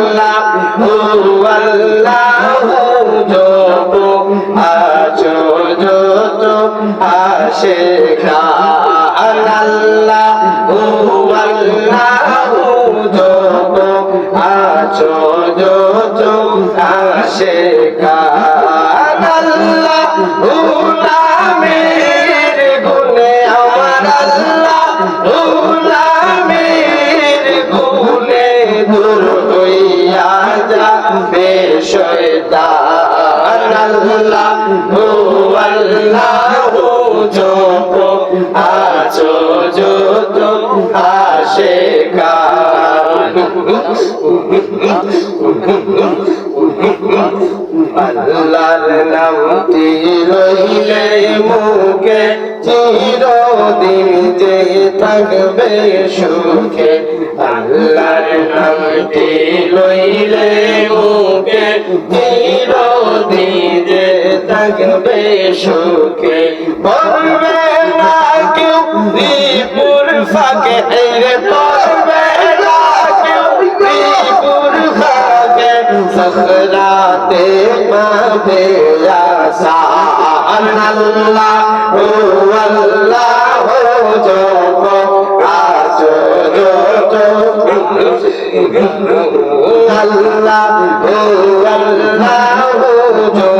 আল্লাহ ও আল্লাহ যত আছো যত আসে খান আল্লাহ ও আল্লাহ যত আছো যত আল্লাহ গুলামের গুনে আছো যত আসে আল্লাহর নামটি রইলে মুখে চিরদিন যে থাকবে সুখে আল্লাহর নামটি রইলে মুখে চিরদিন যে থাকবে সুখে। বলবে না কেউ বিপুর ফাঁকে। রে না কেউ বিপুর ফাঁকে। সখরাতে মাবে আল্লাহ, ও আল্লাহ, ও আছো আল্লাহ, ও আল্লাহ, ও জপ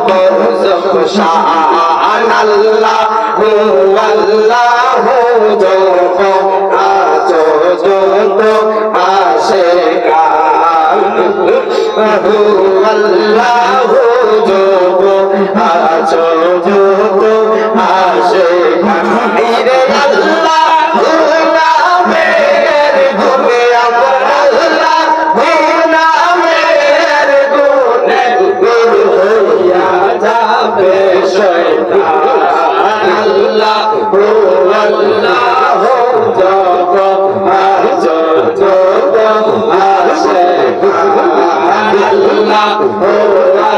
বরজক শান আল্লাহ আল্লাহ জপ আছো যত আসে আল্লাহ হু জপ যত আসে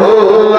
আলো